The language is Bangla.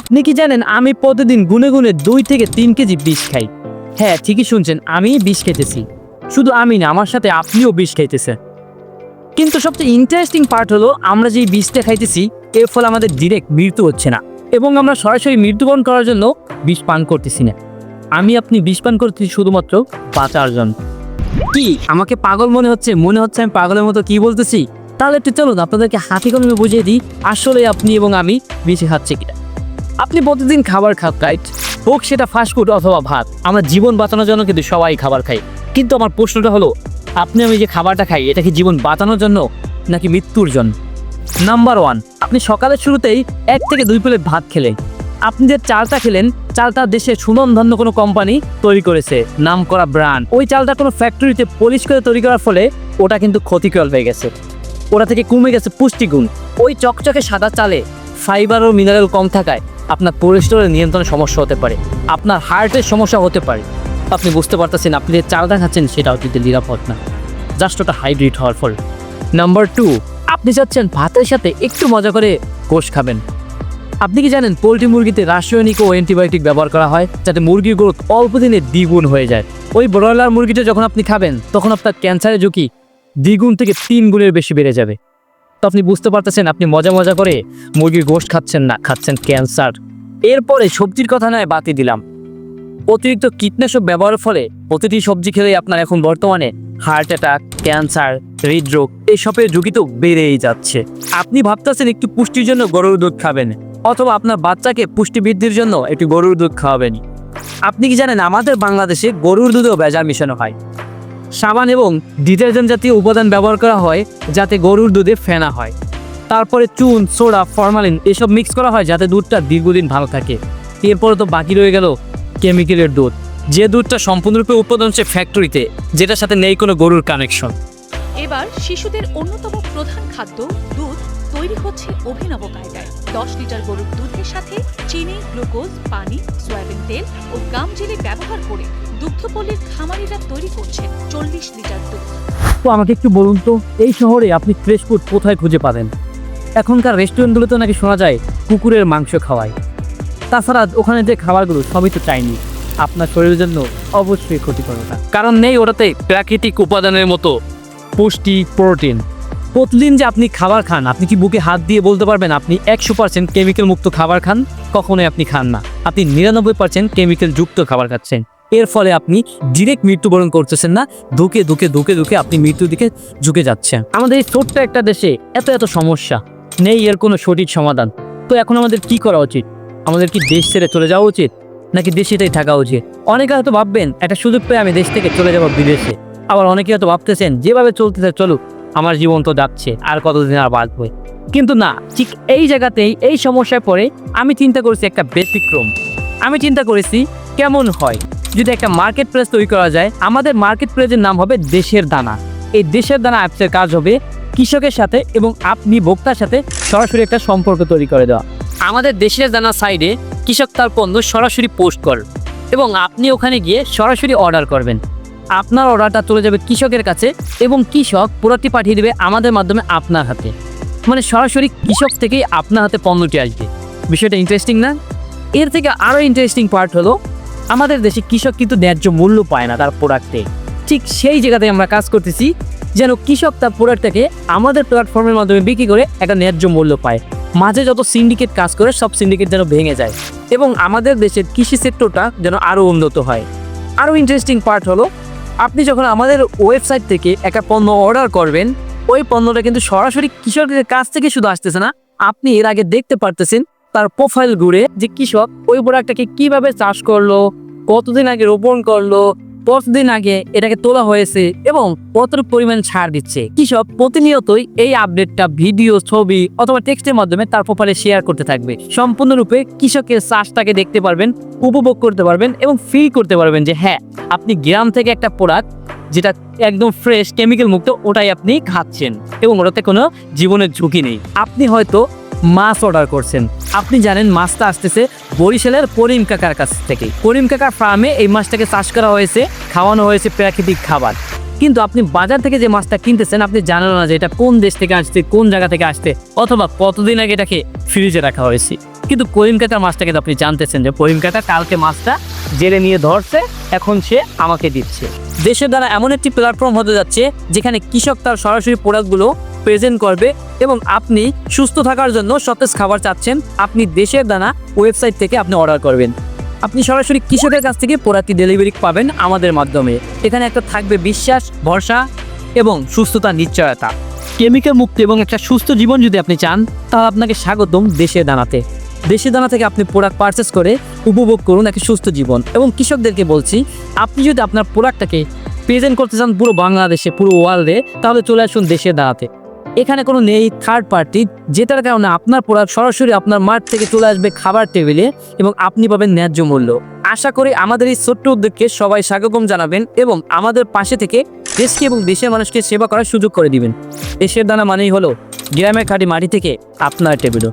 আপনি কি জানেন, আমি প্রতিদিন গুনে গুনে দুই থেকে তিন কেজি বিষ খাই। হ্যাঁ ঠিকই শুনছেন আমি বিষ খেতেছি শুধু আমি না, আমার সাথে আপনিও বিষ খাইতেছেন। কিন্তু সবচেয়ে ইন্টারেস্টিং পার্ট হলো, আমরা যেই বিষটা খাইতেছি, এর ফলে আমাদের ডিরেক্ট মৃত্যু হচ্ছে না। এবং আমরা সরাসরি মৃত্যুবরণ করার জন্য বিষ পান করতেছি না। আমি আপনি বিষ পান করতেছি শুধুমাত্র বাঁচার জন্য। কি, আমাকে পাগল মনে হচ্ছে? মনে হচ্ছে আমি পাগলের মতো কি বলতেছি? তাহলে একটু চলুন, আপনাদেরকে হাতি কলমে বুঝিয়ে দিই আসলে আপনি এবং আমি বেশি খাচ্ছি কিনা। আপনি প্রতিদিন খাবার খান রাইট হোক সেটা ফাস্টফুড অথবা ভাত, আমরা জীবন বাঁচানোর জন্য কিন্তু সবাই খাবার খাই। কিন্তু আমার প্রশ্নটা হলো, আপনি আমি যে খাবারটা খাই, এটা কি জীবন বাঁচানোর জন্য নাকি মৃত্যুর জন্য? নাম্বার ওয়ান আপনি সকালের শুরুতেই এক থেকে দুই প্লেট ভাত খেলেন আপনি যে চালটা খেলেন, চালটা দেশে সুনন্ধন্য কোনো কোম্পানি তৈরি করেছে নাম করা ব্র্যান্ড ওই চালটা কোনো ফ্যাক্টরিতে পলিশ করে তৈরি করার ফলে ওটা কিন্তু ক্ষতিকর হয়ে গেছে। ওটা থেকে কমে গেছে পুষ্টিগুণ। ওই চকচকে সাদা চালে ফাইবার ও মিনারেল কম থাকায় আপনার কোলেস্টেরলের নিয়ন্ত্রণে সমস্যা হতে পারে, আপনার হার্টের সমস্যা হতে পারে। আপনি বুঝতে পারতেছেন, আপনি যে চালটা খাচ্ছেন সেটাও কিন্তু নিরাপদ না। জাস্ট ওটা হাইব্রিড হওয়ার ফল। নাম্বার টু আপনি চাচ্ছেন ভাতের সাথে একটু মজা করে কোষ খাবেন। আপনি কি জানেন, পোলট্রি মুরগিতে রাসায়নিক ও অ্যান্টিবায়োটিক ব্যবহার করা হয়, যাতে মুরগির গ্রোথ অল্প দিনে দ্বিগুণ হয়ে যায়। ওই ব্রয়লার মুরগিটা যখন আপনি খাবেন, তখন আপনার ক্যান্সারের ঝুঁকি দ্বিগুণ থেকে তিন গুণের বেশি বেড়ে যাবে। তো আপনি বুঝতে পারতেছেন, আপনি মজা মজা করে মুরগির গোশত খাচ্ছেন না, খাচ্ছেন ক্যান্সার এরপরে সবজির কথা নয়, বাতি দিলাম। অতিরিক্ত কীটনাশক ব্যবহারের ফলে প্রতিটি সবজি খেলেই আপনার এখন বর্তমানে হার্ট অ্যাটাক, ক্যান্সার, হৃদরোগ এসবের ঝুঁকি তো বেড়েই যাচ্ছে। আপনি ভাবতেছেন একটু পুষ্টির জন্য গরুর দুধ খাবেন, অথবা আপনার বাচ্চাকে পুষ্টি বৃদ্ধির জন্য একটু গরুর দুধ খাওয়াবেন। আপনি কি জানেন আমাদের বাংলাদেশে গরুর দুধেও ভেজাল মিশানো হয়? সাবান এবং ডিটারজেন্ট জাতীয় উপাদান ব্যবহার করা হয় যাতে গরুর দুধে ফেনা হয়। তারপরে চুন সোডা ফরমালিন এসব মিক্স করা হয় যাতে দুধটা দীর্ঘদিন ভালো থাকে। এরপরে তো বাকি রয়ে গেল কেমিক্যালের দুধ। যে দুধটা সম্পূর্ণরূপে উৎপাদন হচ্ছে ফ্যাক্টরিতে যেটার সাথে নেই কোনো গরুর কানেকশন এবার শিশুদের অন্যতম প্রধান খাদ্য দুধ তৈরি হচ্ছে অভিনব কায়দায়। দশ লিটার গরুর দুধের সাথে চিনি গ্লুকোজ পানি সয়াবিন তেল ও গাম জেলি ব্যবহার করে দুগ্ধপল্লীর খামারিরা তৈরি করছেন চল্লিশ লিটার দুধ। তো আমাকে একটু বলুন তো এই শহরে আপনি ফ্রেশ ফুড কোথায় খুঁজে পাবেন? এখনকার রেস্টুরেন্টগুলোতে নাকি শোনা যায় কুকুরের মাংস খাওয়ায়। তাছাড়া ওখানে যে খাবারগুলো সবই তো চাইনি আপনার শরীরের জন্য অবশ্যই ক্ষতিকর ওটা। কারণ নেই ওটাতে প্রাকৃতিক উপাদানের মতো পুষ্টি প্রোটিন। প্রতিদিন যে আপনি খাবার খান, আপনি কি বুকে হাত দিয়ে বলতে পারবেন আপনি একশো পার্সেন্ট কেমিক্যাল মুক্ত খাবার খান? কখনোই আপনি খান না। আপনি নিরানব্বই পার্সেন্ট কেমিক্যাল যুক্ত খাবার খাচ্ছেন। এর ফলে আপনি ডিরেক্ট মৃত্যুবরণ করতেছেন না, ধুকে ধুকে ধুকে ধুকে আপনি মৃত্যুর দিকে ঝুঁকে যাচ্ছেন। আমাদের এই ছোট্ট একটা দেশে এত এত সমস্যা। নেই এর কোনো সঠিক সমাধান। তো এখন আমাদের কি করা উচিত? আমাদের কি দেশ ছেড়ে চলে যাওয়া উচিত? নাকি দেশেটাই থাকা উচিত? অনেকে হয়তো ভাববেন, একটা সুযোগ পেয়ে আমি দেশ থেকে চলে যাব বিদেশে। আবার অনেকে হয়তো ভাবতেছেন, যেভাবে চলতেছে, চলুক, আমার জীবন তো যাচ্ছে, আর কতদিন আর বাঁচবে? কিন্তু না, ঠিক এই জায়গাতেই, এই সমস্যায় পড়ে আমি চিন্তা করেছি একটা ব্যতিক্রম। আমি চিন্তা করেছি কেমন হয়? যদি একটা মার্কেট প্লেস তৈরি করা যায়, আমাদের মার্কেট প্লেসের নাম হবে দেশের দানা। এই দেশের দানা অ্যাপসের কাজ হবে কৃষকের সাথে এবং আপনি ভোক্তার সাথে সরাসরি একটা সম্পর্ক তৈরি করে দেওয়া। আমাদের দেশের দানা সাইডে কৃষক তার পণ্য সরাসরি পোস্ট করে এবং আপনি ওখানে গিয়ে সরাসরি অর্ডার করবেন। আপনার অর্ডারটা চলে যাবে কৃষকের কাছে এবং কৃষক পুরোটি পাঠিয়ে দেবে আমাদের মাধ্যমে আপনার হাতে। মানে সরাসরি কৃষক থেকেই আপনার হাতে পণ্যটি আসবে। বিষয়টা ইন্টারেস্টিং না? এর থেকে আরও ইন্টারেস্টিং পার্ট হলো, আমাদের দেশে কৃষক কিন্তু ন্যায্য মূল্য পায় না তার প্রোডাক্টে ঠিক সেই জায়গাতে আমরা কাজ করতেছি যেন কৃষক তার প্রোডাক্টটাকে আমাদের প্ল্যাটফর্মের মাধ্যমে বিক্রি করে একটা ন্যায্য মূল্য পায়। মাঝে যত সিন্ডিকেট কাজ করে, সব সিন্ডিকেট যেন ভেঙে যায় এবং আমাদের দেশের কৃষি সেক্টরটা যেন আরও উন্নত হয়। আরও ইন্টারেস্টিং পার্ট হলো, আপনি যখন আমাদের ওয়েবসাইট থেকে একটা পণ্য অর্ডার করবেন, ওই পণ্যটা কিন্তু সরাসরি কৃষকের কাছ থেকে শুধু আসতেছে না, আপনি এর আগে দেখতে পারতেছেন তার প্রোফাইল ঘুরে যে কৃষক ওই প্রোডাক্টটাকে কীভাবে চাষ করল, কতদিন আগে রোপণ করল কতদিন আগে এটাকে তোলা হয়েছে এবং কতটুকু পরিমাণ ছাড় দিচ্ছে। কৃষক প্রতিনিয়তই এই আপডেটটা ভিডিও, ছবি অথবা টেক্সটের মাধ্যমে তার প্রোফাইলে শেয়ার করতে থাকবে। সম্পূর্ণরূপে কৃষকের চাষটাকে দেখতে পারবেন, উপভোগ করতে পারবেন এবং ফিল করতে পারবেন যে হ্যাঁ আপনি গ্রাম থেকে একটা প্রোডাক্ট যেটা একদম ফ্রেশ কেমিক্যাল মুক্ত, ওটাই আপনি খাচ্ছেন এবং ওটাতে কোনো জীবনের ঝুঁকি নেই। আপনি হয়তো মাছ অর্ডার করছেন। আপনি জানেন মাছটা আসতেছে বরিশালের করিম কাকার কাছ থেকে। করিম কাকার ফার্মে এই মাছটাকে চাষ করা হয়েছে, খাওয়ানো হয়েছে প্রাকৃতিক খাবার। কিন্তু আপনি বাজার থেকে যে মাছটা কিনতেছেন, আপনি জানেন না যে এটা কোন দেশ থেকে আসছে, কোন জায়গা থেকে আসছে, অথবা কতদিন আগে এটাকে ফ্রিজে রাখা হয়েছে। কিন্তু করিম কাকার মাছটা কিন্তু আপনি জানতেছেন যে করিম কাটা কালকে মাছটা জেলে নিয়ে ধরছে, এখন সে আমাকে দিচ্ছে। দেশের দ্বারা এমন একটি প্ল্যাটফর্ম হতে যাচ্ছে, যেখানে কৃষক তার সরাসরি প্রোডাক্টগুলো প্রেজেন্ট করবে এবং আপনি সুস্থ থাকার জন্য সতেজ খাবার চাচ্ছেন, আপনি দেশের দানা ওয়েবসাইট থেকে আপনি অর্ডার করবেন। আপনি সরাসরি কৃষকের কাছ থেকে প্রোডাক্টটি ডেলিভারি পাবেন আমাদের মাধ্যমে। এখানে একটা থাকবে বিশ্বাস, ভরসা এবং সুস্থতা, নিশ্চয়তা। কেমিক্যাল মুক্ত এবং একটা সুস্থ জীবন যদি আপনি চান, তাহলে আপনাকে স্বাগতম দেশের দানাতে। দেশের দানা থেকে আপনি প্রোডাক্ট পারচেস করে উপভোগ করুন একটা সুস্থ জীবন। এবং কৃষকদেরকে বলছি, আপনি যদি আপনার প্রোডাক্টটাকে প্রেজেন্ট করতে চান পুরো বাংলাদেশে, পুরো ওয়ার্ল্ডে তাহলে চলে আসুন দেশের দাঁড়াতে এখানে কোনো নেই থার্ড পার্টি যেটার কারণে আপনার প্রোডাক্ট সরাসরি আপনার মাঠ থেকে চলে আসবে খাবার টেবিলে এবং আপনি পাবেন ন্যায্য মূল্য। আশা করি আমাদের এই ছোট্ট উদ্যোগকে সবাই স্বাগতম জানাবেন এবং আমাদের পাশে থেকে দেশকে এবং দেশের মানুষকে সেবা করার সুযোগ করে দিবেন। দেশের দানা মানেই হলো গ্রামের খাটি মাটি থেকে আপনার টেবিলও।